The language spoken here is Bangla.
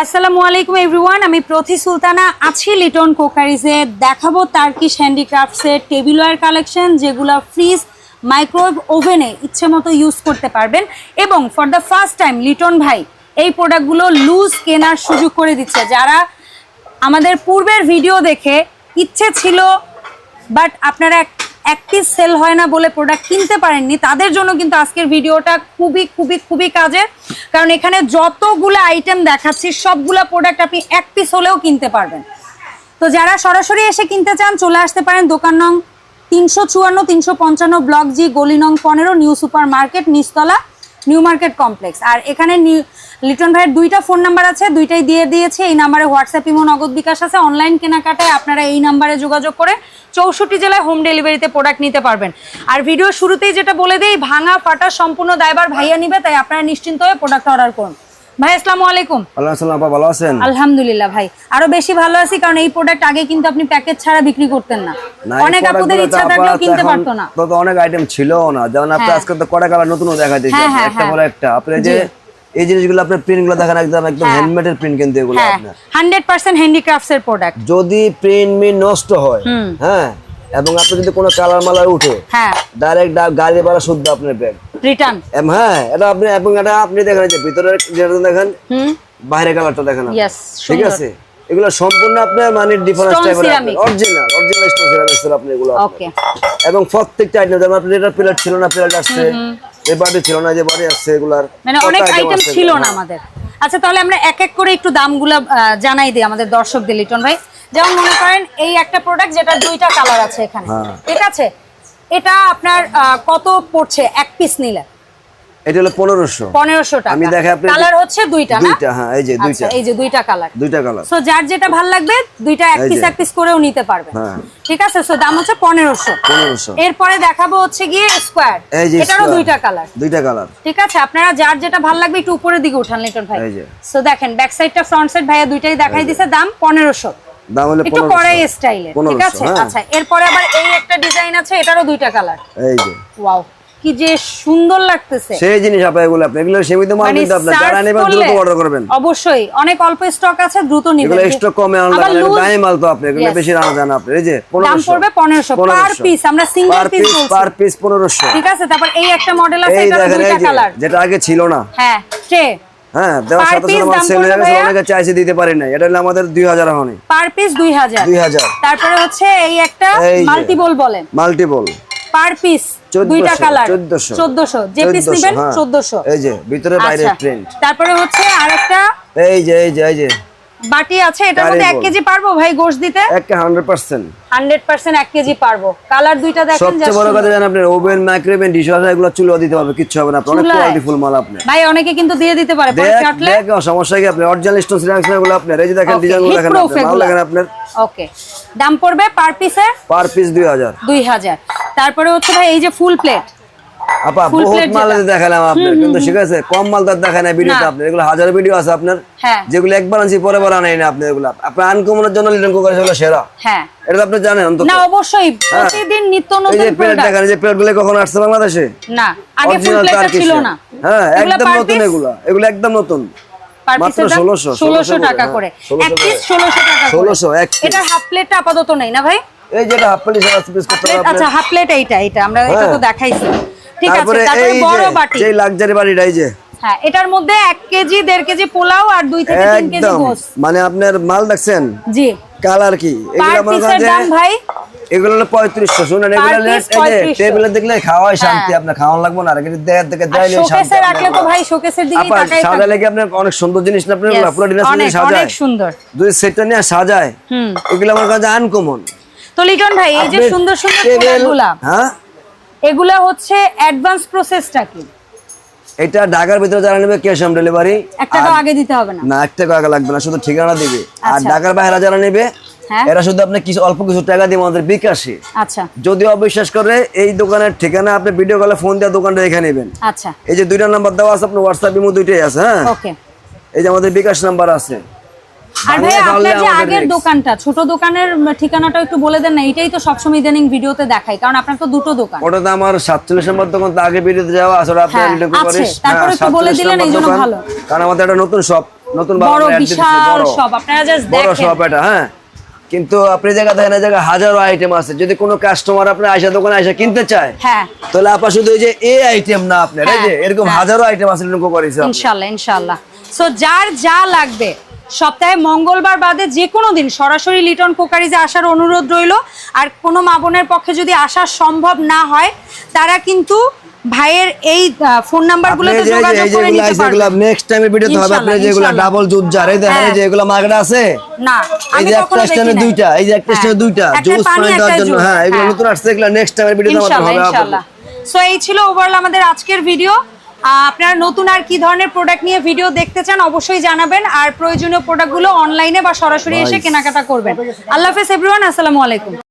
আসসালামু আলাইকুম এভরিওয়ান, আমি প্রথি সুলতানা আছি লিটন কোকারিজে। দেখাবো তার তার্কিশ হ্যান্ডিক্রাফটসের টেবিলওয়্যার কালেকশন যেগুলো ফ্রিজ মাইক্রোওয়েভ ওভেনে ইচ্ছে মতো ইউজ করতে পারবেন। এবং for the first time Liton ভাই, এই প্রোডাক্টগুলো লুজ কেনার সুযোগ করে দিচ্ছে। যারা আমাদের পূর্বের ভিডিও দেখে ইচ্ছে ছিল বাট আপনারা এক- পিস সেল হয় না বলে প্রোডাক্ট কিনতে পারেননি, তাদের জন্য কিন্তু আজকের ভিডিওটা খুবই খুবই খুবই কাজের। কারণ এখানে যতগুলো আইটেম দেখাচ্ছি, সবগুলো প্রোডাক্ট আপনি এক পিস হলেও কিনতে পারবেন। তো যারা সরাসরি এসে কিনতে চান, চলে আসতে পারেন দোকান নং তিনশো চুয়ান্ন, তিনশো পঞ্চান্ন, ব্লক জি, গলি নং পনেরো, নিউ সুপার মার্কেট নিচতলা নিউ মার্কেট কমপ্লেক্স আর এখানে নিউ- লিটন ভাইয়ের দুইটা ফোন নাম্বার আছে, দুইটাই দিয়ে দিয়েছে। এই নাম্বারে হোয়াটসঅ্যাপ ইমো, নগদ বিকাশ আছে। অনলাইন কেনাকাটায় আপনারা এই নাম্বারে যোগাযোগ করে চৌষট্টি জেলায় হোম ডেলিভারিতে প্রোডাক্ট নিতে পারবেন। আর ভিডিও শুরুতেই যেটা বলে দিই, ভাঙা, ফাটা, সম্পূর্ণ দায়বার ভাইয়া নিবে, তাই আপনারা নিশ্চিন্ত হয়ে প্রোডাক্ট অর্ডার করুন। ভাই আসসালামু আলাইকুম। সাল্লাম আপা ভালো আছেন? আলহামদুলিল্লাহ ভাই। আরও বেশি ভালো আছি কারণ এই প্রোডাক্ট আগে কিন্তু আপনি প্যাকেজ ছাড়া বিক্রি করতেন না। অনেক আপুদের ইচ্ছা থাকলেও কিনতে পারতো না। তো অনেক আইটেম ছিল না। যেমন আপনি হ্যাঁ। আজকে তো নতুন দেখা দিয়েছে হ্যাঁ, হ্যাঁ, একটা হ্যাঁ। পরে একটা। আপনি যে এই জিনিসগুলো আপনার প্রিন্টগুলো দেখেন একদম একদম হ্যাঁ। হ্যান্ডমেডের প্রিন্ট কিন্তু এগুলো হ্যাঁ। আপনার। হান্ড্রেড পার্সেন্ট হ্যান্ডিক্রাফটস এর প্রোডাক্ট যদি প্রিন্ট মি নষ্ট হয় হ্যাঁ এবং আপনি যদি কোনো কালার মালার উঠে হ্যাঁ। ডাইরেক্ট গাড়ি ভাড়া শুদ্ধ আপনার ব্যাগ রিটার্ন হ্যাঁ এটা আপনি এবং এটা আপনি দেখেন যে ভিতরে যেটা দেখেন বাইরে কালারটা দেখেন আপনি। ঠিক আছে? এগুলো সম্পূর্ণ আপনার মানে ডিফারেন্স টাইপের অরিজিনাল অরিজিনাল স্টোন সিরামিক্স আপনি এগুলো ওকে এবং প্রত্যেকটা আইটেম যেমন আপনার এটা প্লেট ছিল না প্লেট আসছে বাড়ি ছিল না যে বাড়ি আসছে এগুলার মানে অনেক আইটেম ছিল না। আমাদের। আচ্ছা তাহলে আমরা এক এক করে একটু দামগুলো জানাই দিই আমাদের দর্শকদের লিটন ভাই। যেমন মনে করেন এই একটা প্রোডাক্ট যেটা দুইটা কালার আছে এখানে। হ্যাঁ। ঠিক আছে? এটা আপনার কত পড়ছে? এক পিস নিলে। এটা হলো পনেরোশো। পনেরোশো টাকা। আমি দেখাই আপনাকে- কালার হচ্ছে দুইটা না? দুইটা হ্যাঁ এই যে দুইটা। আচ্ছা এই যে দুইটা কালার দুইটা কালার সো যার যেটা ভালো লাগবে দুইটা এক পিস এক পিস করেও নিতে পারবেন হ্যাঁ। ঠিক আছে? সো দাম হচ্ছে পনেরোশো। পনেরোশো। এরপরে দেখাবো হচ্ছে গিয়ে স্কোয়ার এই যে এটারও দুইটা কালার দুইটা কালার ঠিক আছে? আপনারা যার যেটা ভালো লাগবে একটু উপরের দিকে উঠান লিটন ভাই। এই যে। সো দেখেন ব্যাক সাইডটা ফ্রন্ট সাইড ভাইয়া দুইটাই দেখাই দিছে দাম পনেরোশো। দাম হলো একটু কড়াই স্টাইলে ঠিক আছে? হ্যাঁ। আচ্ছা এরপরে আবার এই একটা ডিজাইন আছে এটারও দুইটা কালার এই যে। ওয়াও কি যে সুন্দর লাগতেছে। সেই জিনিস আপনার এগুলো আপনি এগুলো সীমিত মাল মানে কিন্তু আপনার যারা নেবেন দ্রুত অর্ডার করবেন। অবশ্যই অনেক অল্প স্টক আছে দ্রুত নিবেন। এগুলো স্টক কমে আনলে দামি মাল তো আপনি এগুলো বেশি জানা আপনি। এই যে দাম পনেরোশো। পড়বে পনেরোশো। পার পিস আমরা সিঙ্গেল পিস পিস বলছি। পার পিস পনেরোশো। ঠিক আছে তারপর এই একটা মডেল আছে এটা দুইটা কালার যেটা আগে ছিল না। হ্যাঁ ট্রে হ্যাঁ দেওয়ার সাথে সাথে আমার সেল হয়ে গেছে অনেকে চাইছে দিতে পারি না এটা হলো আমাদের হনে পার পিস তারপরে হচ্ছে এই একটা বলেন। মাল্টিপল পার পিস দুইটা কালার 1400 চোদ্দশো। যে পিস 1400, নিবেন হ্যাঁ। চোদ্দশো। এই যে ভিতরে বাইরে প্রিন্ট তারপরে হচ্ছে আরেকটা এই যে এই যে এই যে। বাটি আছে এটার মধ্যে এক Variable। কেজি পারব ভাই গোশ দিতে? একটা হান্ড্রেড পার্সেন্ট। হান্ড্রেড পার্সেন্ট এক কেজি পারব। কালার দুইটা দেখেন সবচেয়ে বড় কথা জানেন আপনি ওভেন মাইক্রোওভেন ডিশওয়াশার এগুলো চুলো দিতে পারবে কিচ্ছু হবে না। আপনার অনেক? কোয়ালিটি ফুল মাল আপনি। ভাই অনেকে কিন্তু দিয়ে দিতে পারে। পরে কাটলে দেখ সমস্যা কি? আপনি অরিজিনাল স্টোন সিরামিক্স এগুলো আপনার এই যে দেখেন ডিজাইনগুলো দেখেন আপনি এগুলা। দেখেন আপনার। ওকে দাম পড়বে পার পিসে পার পিস দুই হাজার। দুই হাজার। তারপরে হচ্ছে ভাই এই যে ফুল প্লেট আপা বহুত মাল দেখালাম আপনার কিন্তু ঠিক আছে কম মাল দেখায় না ভিডিওতে আপনার এগুলো হাজার ভিডিও আছে আপনার। হ্যাঁ। যেগুলো একবার আনছি পরে বার আনাই না আপনি এগুলো। আপনার আনকমনের জন্য লিটন কুকার হলো সেরা। হ্যাঁ। এটা তো আপনি জানেন অন্তত। না অবশ্যই। প্রতিদিন নিত্য হ্যাঁ। এই যে নতুন প্লেট। দেখেন যে প্লেটগুলো কখন আসছে বাংলাদেশে? না আগে ফুল Turkish ছিল না। হ্যাঁ একদম নতুন? এগুলা এগুলো একদম নতুন। পার মাত্র 1600, 1600 1600 টাকা করে, হ্যাঁ, এক পিস 1600 টাকা 1600 এক এটা হাফ প্লেটটা আপাতত নেই না ভাই? এই যেটা হাফ প্লেট প্লেট আচ্ছা হাফ প্লেট এইটা এইটা। আমরা এটা তো। দেখাইছি। তারপরে এই বড় যে লাক্সারি বাড়িটা এই যে। হ্যাঁ এটার মধ্যে এক কেজি দেড় কেজি পোলাও আর দুই থেকে তিন কেজি একদম। গোস মানে আপনার মাল দেখছেন? জি। কালার কি? এগুলো দাম ভাই? এগুলো হলো পঁয়ত্রিশশো শুনেন এগুলো এই টেবিলে দেখলে খাওয়াই শান্তি হ্যাঁ। আপনার খাওয়ান লাগবে না আর কিন্তু শান্তি শোকেসে রাখলে তো ভাই শোকেসের দিকেই তাকাই সাজালে কি আপনার অনেক সুন্দর জিনিস না আপনার? পুরো ডিনার সাজায়। অনেক সুন্দর। যদি সেটটা নিয়ে সাজায়। এগুলো আমার কাছে আনকমন তো লিটন ভাই এই যে সুন্দর সুন্দর হ্যাঁ? এগুলা হচ্ছে অ্যাডভান্স প্রসেসটা কি? এটা ঢাকার ভিতরে যারা নেবে ক্যাশ অন ডেলিভারি এক টাকা আগে দিতে হবে না। না এক টাকা আগে লাগবে না শুধু ঠিকানা দিবে। আর আচ্ছা। ঢাকার বাইরে যারা নেবে হ্যাঁ। এরা শুধু আপনি কিছু অল্প কিছু টাকা দিয়ে আমাদের বিকাশে। আচ্ছা। যদি অবিশ্বাস করে এই দোকানের ঠিকানা আপনি ভিডিও কলে ফোন দিয়ে দোকানটা দেখে নেবেন। আচ্ছা। এই যে দুইটা নাম্বার দেওয়া আছে আপনার হোয়াটসঅ্যাপ ইমো দুইটাই আছে হ্যাঁ? ওকে এই যে আমাদের বিকাশ নাম্বার আছে। আর ভাই আপনার যে আগের দোকানটা ছোট দোকানের ঠিকানাটা একটু বলে দেন না এটাই তো সবসময় ইদানিং ভিডিওতে দেখাই কারণ আপনার তো দুটো দোকান ওটাতে আমার সাতচল্লিশ নম্বর দোকান তো আগে ভিডিওতে যাওয়া ওটা আপনি হ্যাঁ, লিটন আছে। তারপরে একটু বলে দিলেন, নম্বর এই জন্য দোকান। ভালো। কারণ আমাদের একটা নতুন শপ নতুন বড় বিশাল। সব আপনারা জাস্ট বড় শপ এটা হ্যাঁ কিন্তু আপনি জায়গা দেখেন এই জায়গায় হাজারো আইটেম আছে যদি কোনো কাস্টমার আপনার আয়সা দোকানে আয়সা কিনতে চায় হ্যাঁ তাহলে আপা শুধু ওই যে এই আইটেম না আপনার এই যে হ্যাঁ, এরকম হ্যাঁ। হাজারো আইটেম আছে ইনশাল্লাহ ইনশাল্লাহ সো যার যা লাগবে সপ্তাহে মঙ্গলবার বাদে যে কোনো দিন সরাসরি লিটন কোকারিজে আসার অনুরোধ রইল আর কোনো মা বোনের পক্ষে যদি আসা সম্ভব না হয় তারা কিন্তু ভাইয়ের এই ফোন নাম্বারগুলোতে আপনি যে- যোগাযোগ করে নিতে পারবেন নেক্সট টাইমের ভিডিওতে হবে আপনি যেগুলো ডাবল জুট জার এই দেখেন এই। যে এগুলো মাগড়া আছে না এই আমি যে কখনো দেখি নাই। দুইটা এই যে একটা হ্যাঁ। দুইটা জুস পানি, পানি দেওয়ার জন্য হ্যাঁ এগুলো হ্যাঁ। নতুন আসছে এগুলো নেক্সট টাইমের ভিডিওতে হবে ইনশাল্লাহ সো এই ছিল ওভারঅল আমাদের আজকের ভিডিও আপনারা নতুন আর কি ধরনের প্রোডাক্ট নিয়ে ভিডিও দেখতে চান অবশ্যই জানাবেন। আর প্রয়োজনীয় প্রোডাক্টগুলো অনলাইনে বা সরাসরি এসে কেনাকাটা করবেন। আল্লাহ হাফেজ এভরিওয়ান আসসালামু আলাইকুম।